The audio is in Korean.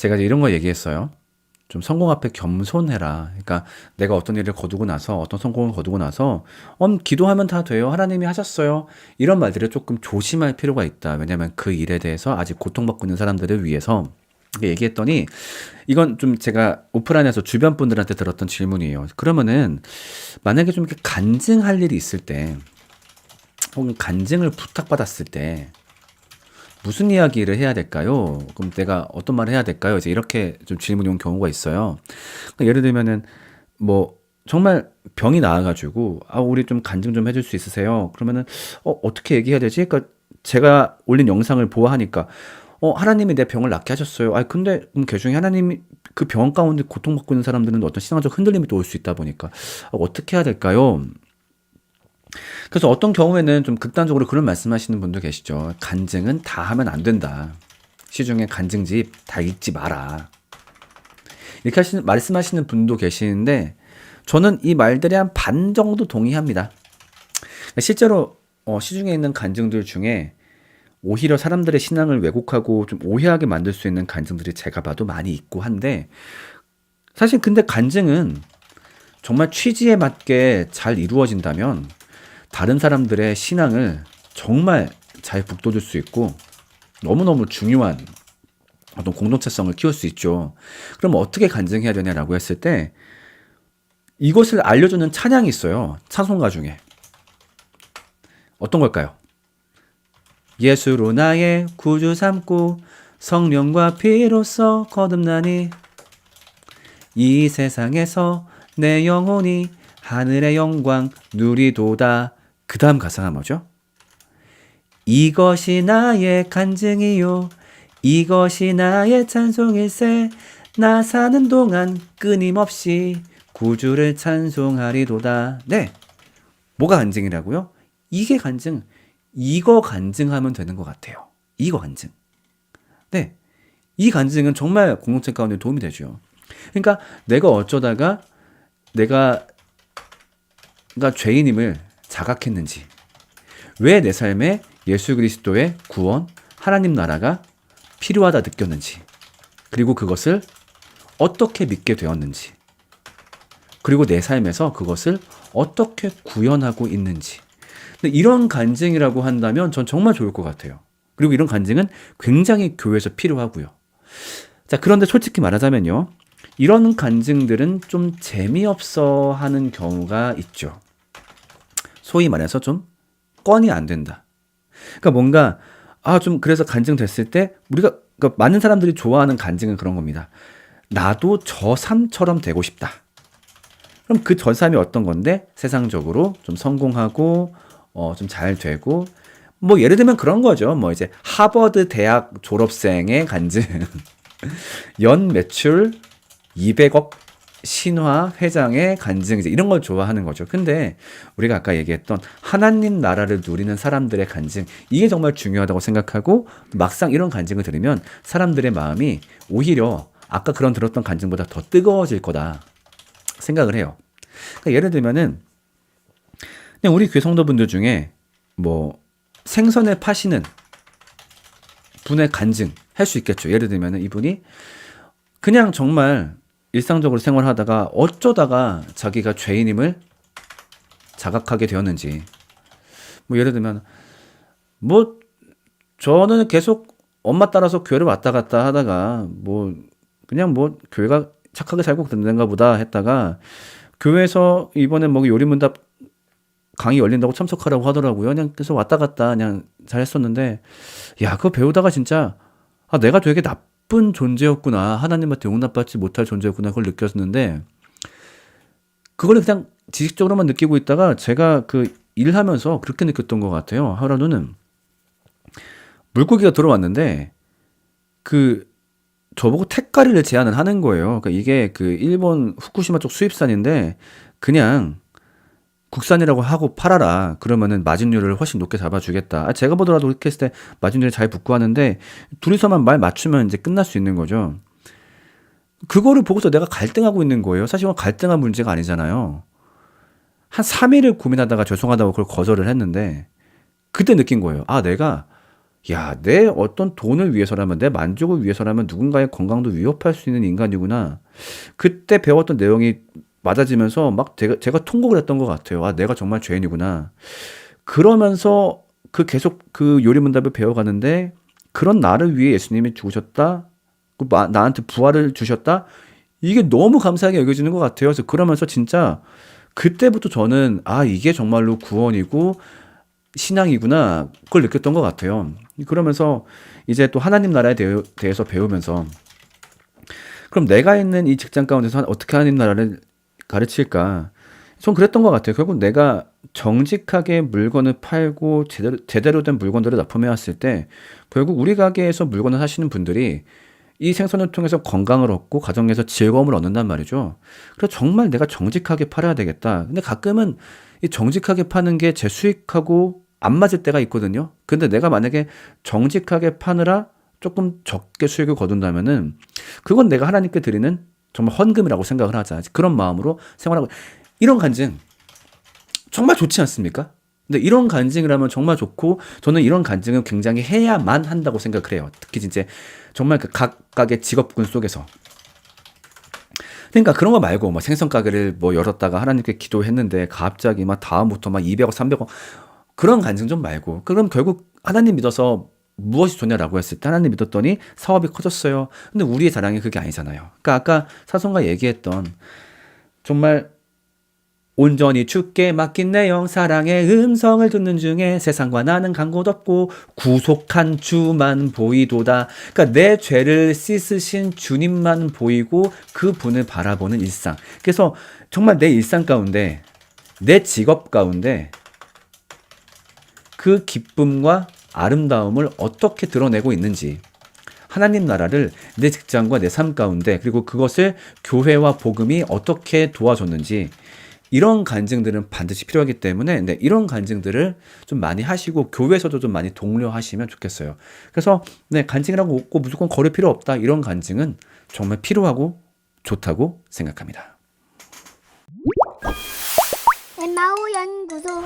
제가 이제 이런 거 얘기했어요. 좀 성공 앞에 겸손해라. 그러니까 내가 어떤 일을 거두고 나서 어떤 성공을 거두고 나서 음, 기도하면 다 돼요. 하나님이 하셨어요. 이런 말들을 조금 조심할 필요가 있다. 왜냐하면 그 일에 대해서 아직 고통받고 있는 사람들을 위해서 얘기했더니 이건 좀 제가 오프라인에서 주변 분들한테 들었던 질문이에요. 그러면은 만약에 좀 이렇게 간증할 일이 있을 때 혹은 간증을 부탁받았을 때 무슨 이야기를 해야 될까요? 그럼 내가 어떤 말을 해야 될까요? 이제 이렇게 좀 질문이 온 경우가 있어요. 그러니까 예를 들면은 뭐 정말 병이 나와가지고 아 우리 좀 간증 좀 해줄 수 있으세요? 그러면은 어 어떻게 얘기해야 되지? 그러니까 제가 올린 영상을 보아하니까 어 하나님이 내 병을 낫게 하셨어요. 아 근데 그럼 그 중에 하나님이 그 병 가운데 고통받고 있는 사람들은 어떤 신앙적 흔들림이 또 올 수 있다 보니까 아, 어떻게 해야 될까요? 그래서 어떤 경우에는 좀 극단적으로 그런 말씀하시는 분도 계시죠. 간증은 다 하면 안 된다. 시중에 간증집 다 읽지 마라. 이렇게 하시는, 말씀하시는 분도 계시는데, 저는 이 말들에 한 반 정도 동의합니다. 실제로, 어, 시중에 있는 간증들 중에 오히려 사람들의 신앙을 왜곡하고 좀 오해하게 만들 수 있는 간증들이 제가 봐도 많이 있고 한데, 사실 근데 간증은 정말 취지에 맞게 잘 이루어진다면 다른 사람들의 신앙을 정말 잘 북돋을 수 있고 너무너무 중요한 어떤 공동체성을 키울 수 있죠. 그럼 어떻게 간증해야 되냐라고 했을 때 이것을 알려주는 찬양이 있어요. 찬송가 중에. 어떤 걸까요? 예수로 나의 구주 삼고 성령과 피로써 거듭나니 이 세상에서 내 영혼이 하늘의 영광 누리도다. 그 다음 가사가 뭐죠? 이것이 나의 간증이요. 이것이 나의 찬송일세. 나 사는 동안 끊임없이 구주를 찬송하리도다. 네. 뭐가 간증이라고요? 이게 간증. 이거 간증하면 되는 것 같아요. 이거 간증. 네. 이 간증은 정말 공동체 가운데 도움이 되죠. 그러니까 내가 어쩌다가 내가 그러니까 죄인임을 자각했는지, 왜 내 삶에 예수 그리스도의 구원, 하나님 나라가 필요하다 느꼈는지, 그리고 그것을 어떻게 믿게 되었는지, 그리고 내 삶에서 그것을 어떻게 구현하고 있는지. 근데 이런 간증이라고 한다면 전 정말 좋을 것 같아요. 그리고 이런 간증은 굉장히 교회에서 필요하고요. 자, 그런데 솔직히 말하자면요. 이런 간증들은 좀 재미없어 하는 경우가 있죠. 소위 말해서 좀 건이 안 된다. 그러니까 뭔가 아 좀 그래서 간증 됐을 때 우리가 그러니까 많은 사람들이 좋아하는 간증은 그런 겁니다. 나도 저 삶처럼 되고 싶다. 그럼 그 저 삶이 어떤 건데 세상적으로 좀 성공하고 어 좀 잘 되고 뭐 예를 들면 그런 거죠. 뭐 이제 하버드 대학 졸업생의 간증. 연 매출 200억 신화 회장의 간증 이제 이런 걸 좋아하는 거죠. 근데 우리가 아까 얘기했던 하나님 나라를 누리는 사람들의 간증 이게 정말 중요하다고 생각하고 막상 이런 간증을 들으면 사람들의 마음이 오히려 아까 그런 들었던 간증보다 더 뜨거워질 거다 생각을 해요. 그러니까 예를 들면은 우리 교회 성도분들 중에 뭐 생선을 파시는 분의 간증 할 수 있겠죠. 예를 들면은 이분이 그냥 정말 일상적으로 생활하다가 어쩌다가 자기가 죄인임을 자각하게 되었는지 뭐 예를 들면 뭐 저는 계속 엄마 따라서 교회를 왔다 갔다 하다가 뭐 그냥 뭐 교회가 착하게 살고 된가 보다 했다가 교회에서 이번에 뭐 요리문답 강의 열린다고 참석하라고 하더라고요. 그냥 계속 왔다 갔다 그냥 잘 했었는데 야 그거 배우다가 진짜 아 내가 되게 나쁜 나쁜 존재였구나. 하나님한테 용납받지 못할 존재였구나. 그걸 느꼈는데, 그걸 그냥 지식적으로만 느끼고 있다가 제가 그 일하면서 그렇게 느꼈던 것 같아요. 하루는 물고기가 들어왔는데, 그, 저보고 택가리를 제안을 하는 거예요. 그러니까 이게 그 일본 후쿠시마 쪽 수입산인데, 그냥 국산이라고 하고 팔아라. 그러면은 마진율을 훨씬 높게 잡아주겠다. 아, 제가 보더라도 그렇게 했을 때 마진율이 잘 붙고 하는데 둘이서만 말 맞추면 이제 끝날 수 있는 거죠. 그거를 보고서 내가 갈등하고 있는 거예요. 사실 은 갈등한 문제가 아니잖아요. 한 3일을 고민하다가 죄송하다고 그걸 거절을 했는데 그때 느낀 거예요. 아, 내가 야, 내 어떤 돈을 위해서라면, 내 만족을 위해서라면 누군가의 건강도 위협할 수 있는 인간이구나. 그때 배웠던 내용이 맞아지면서 막 제가, 제가 통곡을 했던 것 같아요. 아, 내가 정말 죄인이구나. 그러면서 그 계속 그 요리문답을 배워가는데 그런 나를 위해 예수님이 죽으셨다. 그 마- 나한테 부활을 주셨다. 이게 너무 감사하게 여겨지는 것 같아요. 그래서 그러면서 진짜 그때부터 저는 아, 이게 정말로 구원이고 신앙이구나. 그걸 느꼈던 것 같아요. 그러면서 이제 또 하나님 나라에 대해- 대해서 배우면서 그럼 내가 있는 이 직장 가운데서 어떻게 하나님 나라를 가르칠까? 전 그랬던 것 같아요. 결국 내가 정직하게 물건을 팔고 제대로, 제대로 된 물건들을 납품해 왔을 때 결국 우리 가게에서 물건을 사시는 분들이 이 생선을 통해서 건강을 얻고 가정에서 즐거움을 얻는단 말이죠. 그래서 정말 내가 정직하게 팔아야 되겠다. 근데 가끔은 이 정직하게 파는 게 제 수익하고 안 맞을 때가 있거든요. 근데 내가 만약에 정직하게 파느라 조금 적게 수익을 거둔다면은 그건 내가 하나님께 드리는 정말 헌금이라고 생각을 하자. 그런 마음으로 생활하고 이런 간증 정말 좋지 않습니까? 근데 이런 간증이라면 정말 좋고 저는 이런 간증은 굉장히 해야만 한다고 생각을 해요. 특히 진짜 정말 그 각각의 직업군 속에서 그러니까 그런 거 말고 뭐 생선 가게를 뭐 열었다가 하나님께 기도했는데 갑자기 막 다음부터 막 200억, 300억 그런 간증 좀 말고 그럼 결국 하나님 믿어서 무엇이 좋냐라고 했을 때 하나님 믿었더니 사업이 커졌어요. 근데 우리의 자랑이 그게 아니잖아요. 그러니까 아까 사송가 얘기했던 정말 온전히 주께 맡긴 내영 사랑의 음성을 듣는 중에 세상과 나는 간 곳 없고 구속한 주만 보이도다. 그러니까 내 죄를 씻으신 주님만 보이고 그 분을 바라보는 일상. 그래서 정말 내 일상 가운데 내 직업 가운데 그 기쁨과 아름다움을 어떻게 드러내고 있는지 하나님 나라를 내 직장과 내 삶 가운데 그리고 그것을 교회와 복음이 어떻게 도와줬는지 이런 간증들은 반드시 필요하기 때문에 네, 이런 간증들을 좀 많이 하시고 교회에서도 좀 많이 독려하시면 좋겠어요. 그래서 네, 간증이라고 꼭 무조건 거를 필요 없다 이런 간증은 정말 필요하고 좋다고 생각합니다. 엠마오 연구소